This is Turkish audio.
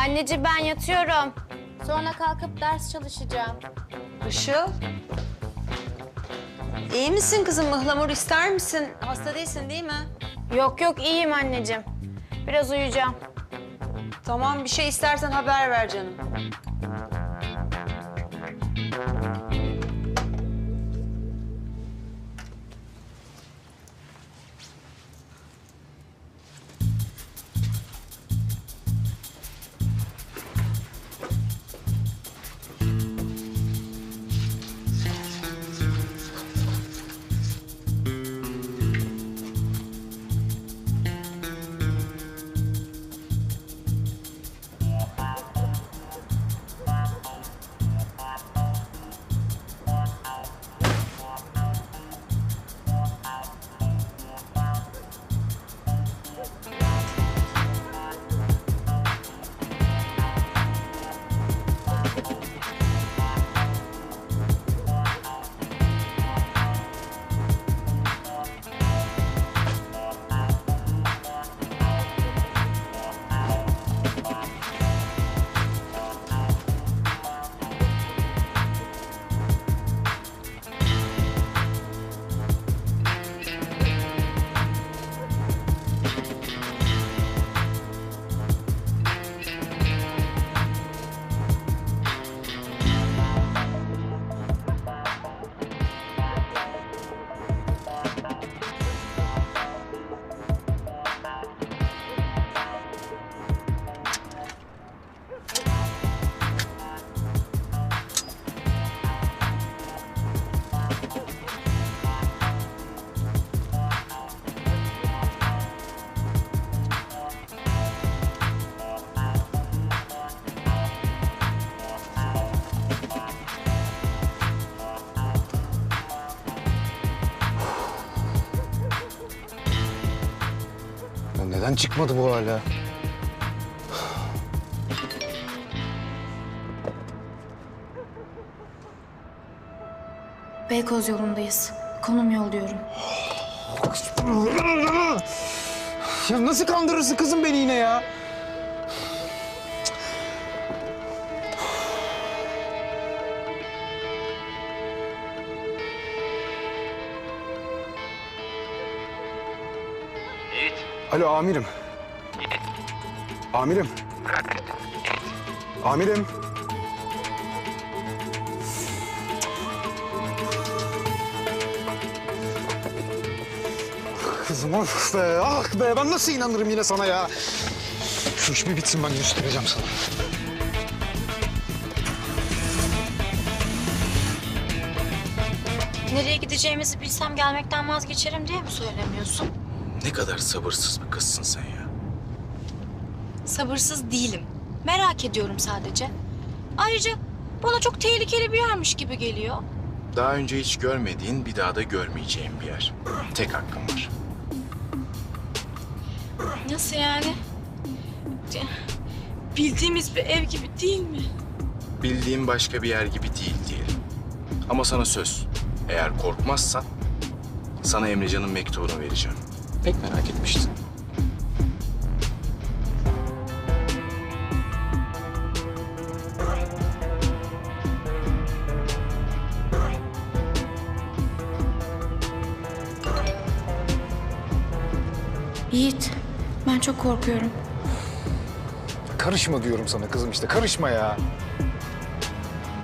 Anneciğim ben yatıyorum. Sonra kalkıp ders çalışacağım. Işıl. İyi misin kızım? Mıhlamur ister misin? Hasta değilsin değil mi? Yok yok iyiyim anneciğim. Biraz uyuyacağım. Tamam bir şey istersen haber ver canım. Neden çıkmadı bu hala? Beykoz yolundayız. Konum yolluyorum. Ya nasıl kandırırsın kızım beni yine ya? Alo amirim. Amirim. Amirim. Kızım ah be ah be ben nasıl inanırım yine sana ya? Şu iş bir bitsin ben göstereceğim sana. Nereye gideceğimizi bilsem gelmekten vazgeçerim diye mi söylemiyorsun? Ne kadar sabırsız bir kızsın sen ya. Sabırsız değilim. Merak ediyorum sadece. Ayrıca bana çok tehlikeli bir yermiş gibi geliyor. Daha önce hiç görmediğin, bir daha da görmeyeceğin bir yer. Tek hakkın var. Nasıl yani? Bildiğimiz bir ev gibi değil mi? Bildiğin başka bir yer gibi değil diyelim. Ama sana söz. Eğer korkmazsan sana Emrecan'ın mektubunu vereceğim. Pek merak etmiştin. Yiğit, ben çok korkuyorum. Karışma diyorum sana kızım işte karışma ya.